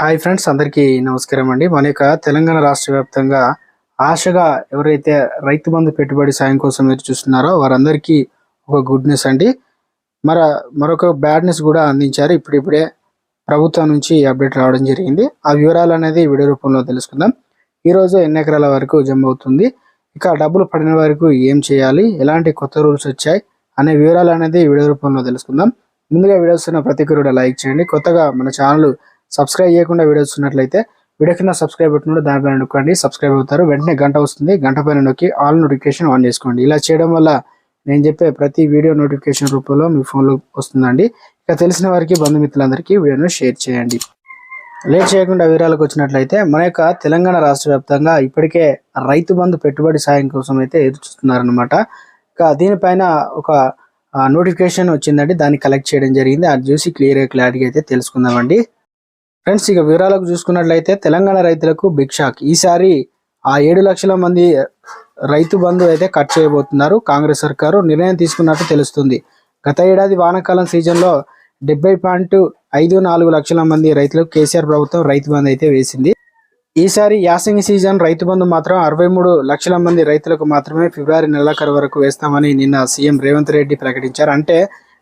Hi friends అందరికీ నమస్కారం అండి. మన యొక్క తెలంగాణ రాష్ట్ర వ్యాప్తంగా ఆశగా ఎవరైతే రైతు బంధు పెట్టుబడి సాయం కోసం ఎదురు చూస్తున్నారో వారందరికీ ఒక గుడ్ న్యూస్ అండి. మర మరొక బ్యాడ్ న్యూస్ కూడా అందించారు. ఇప్పుడిప్పుడే ప్రభుత్వం నుంచి అప్డేట్ రావడం జరిగింది. ఆ వివరాలు అనేది వీడియో రూపంలో తెలుసుకుందాం. ఈ రోజు ఎన్ని ఎకరాల వరకు జమ అవుతుంది? ఇక డబ్బులు పడిన వరకు ఏం చేయాలి? ఎలాంటి కొత్త రూల్స్ వచ్చాయి? అనే వివరాలు అనేది వీడియో రూపంలో తెలుసుకుందాం. ముందుగా వీడియోస్ ఉన్న ప్రతి ఒక్కరు లైక్ చేయండి. కొత్తగా మన ఛానల్ సబ్స్క్రైబ్ చేయకుండా వీడియో చూసినట్లయితే వీడియో కింద సబ్స్క్రైబ్ బటన్ దానిపైన నొక్కండి. సబ్స్క్రైబ్ అవుతారు. వెంటనే గంట వస్తుంది. గంట పైన నొక్కి ఆల్ నోటిఫికేషన్ ఆన్ చేసుకోండి. ఇలా చేయడం వల్ల నేను చెప్పే ప్రతి వీడియో నోటిఫికేషన్ రూపంలో మీ ఫోన్లో వస్తుందండి. ఇక తెలిసిన వారికి బంధుమిత్రులందరికీ వీడియోను షేర్ చేయండి. లేట్ చేయకుండా వివరాలకు వచ్చినట్లయితే మన యొక్క తెలంగాణ రాష్ట్ర వ్యాప్తంగా ఇప్పటికే రైతు బంధు పెట్టుబడి సాయం కోసం అయితే ఎదురు చూస్తున్నారనమాట ఇక దీనిపైన ఒక నోటిఫికేషన్ వచ్చిందండి. దాన్ని కలెక్ట్ చేయడం జరిగింది. అది చూసి క్లియర్గా క్లారిటీ అయితే తెలుసుకుందామండి. ఫ్రెండ్స్ ఇక వివరాలకు చూసుకున్నట్లయితే తెలంగాణ రైతులకు బిగ్ షాక్. ఈసారి ఆ ఏడు లక్షల మంది రైతు బంధు అయితే కట్ చేయబోతున్నారు. కాంగ్రెస్ సర్కారు నిర్ణయం తీసుకున్నట్టు తెలుస్తుంది. గత ఏడాది వానాకాలం సీజన్లో డెబ్బై పాయింట్ ఐదు నాలుగు లక్షల మంది రైతులకు కేసీఆర్ ప్రభుత్వం రైతు బంధు అయితే వేసింది. ఈసారి యాసంగి సీజన్ రైతు బంధు మాత్రం అరవై మూడు లక్షల మంది రైతులకు మాత్రమే ఫిబ్రవరి నెలాఖరు వరకు వేస్తామని నిన్న సీఎం రేవంత్ రెడ్డి ప్రకటించారు. అంటే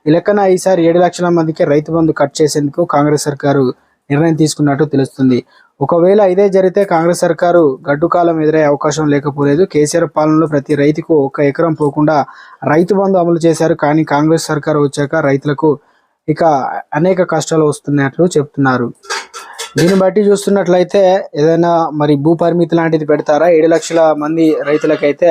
ఈ లెక్కన ఈసారి ఏడు లక్షల మందికి రైతు బంధు కట్ చేసేందుకు కాంగ్రెస్ సర్కారు నిర్ణయం తీసుకున్నట్టు తెలుస్తుంది. ఒకవేళ ఇదే జరిగితే కాంగ్రెస్ సర్కారు గడ్డుకాలం ఎదురయ్యే అవకాశం లేకపోలేదు. కేసీఆర్ పాలనలో ప్రతి రైతుకు ఒక ఎకరం పోకుండా రైతు బంధు అమలు చేశారు. కానీ కాంగ్రెస్ సర్కారు వచ్చాక రైతులకు ఇక అనేక కష్టాలు వస్తున్నట్లు చెప్తున్నారు. దీన్ని బట్టి చూస్తున్నట్లయితే ఏదైనా మరి భూ పరిమితి లాంటిది పెడతారా? ఏడు లక్షల మంది రైతులకైతే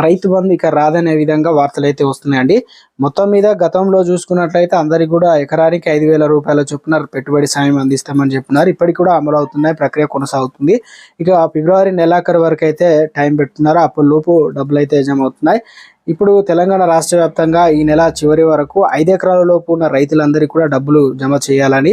రైతు బంధు ఇక రాదనే విధంగా వార్తలు అయితే వస్తున్నాయండి. మొత్తం మీద గతంలో చూసుకున్నట్లయితే అందరికి కూడా ఎకరానికి ఐదు వేల రూపాయల చొప్పున పెట్టుబడి సాయం అందిస్తామని చెప్పినారు. ఇప్పటికి కూడా అమలు అవుతున్నాయి ప్రక్రియ కొనసాగుతుంది. ఇక ఫిబ్రవరి నెలాఖరు వరకు అయితే టైం పెట్టున్నారు అప్పుడు లోపు డబ్బులు అయితే జమ అవుతున్నాయి. ఇప్పుడు తెలంగాణ రాష్ట్ర వ్యాప్తంగా ఈ నెల చివరి వరకు ఐదు ఎకరాల లోపు ఉన్న రైతులందరికీ కూడా డబ్బులు జమ చేయాలని.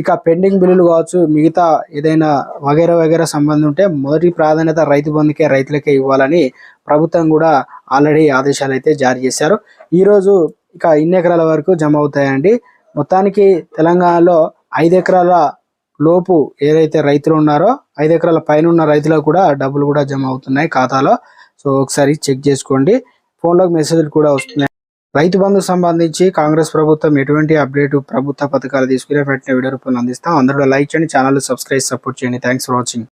ఇక పెండింగ్ బిల్లులు కావచ్చు మిగతా ఏదైనా వగైరా వగేరా సంబంధం ఉంటే మొదటి ప్రాధాన్యత రైతు బంధుకే రైతులకే ఇవ్వాలని ప్రభుత్వం కూడా ఆల్రెడీ ఆదేశాలు అయితే జారీ చేశారు. ఈరోజు ఇక ఇన్ని ఎకరాల వరకు జమ అవుతాయండి. మొత్తానికి తెలంగాణలో ఐదు ఎకరాల లోపు ఏదైతే రైతులు ఉన్నారో ఐదు ఎకరాల పైన ఉన్న రైతులకు కూడా డబ్బులు కూడా జమ అవుతున్నాయి ఖాతాలో. సో ఒకసారి చెక్ చేసుకోండి. ఫోన్లోకి మెసేజ్లు కూడా వస్తున్నాయి. రైతు బంధుకు సంబంధించి కాంగ్రెస్ ప్రభుత్వం ఎటువంటి అప్డేట్ ప్రభుత్వ పథకాలు తీసుకునే వెంటనే వీడియో రూపంలో అందిస్తాం. అందరూ లైక్ చేయండి ఛానల్ సబ్స్క్రైబ్ సపోర్ట్ చేయండి. Thanks for watching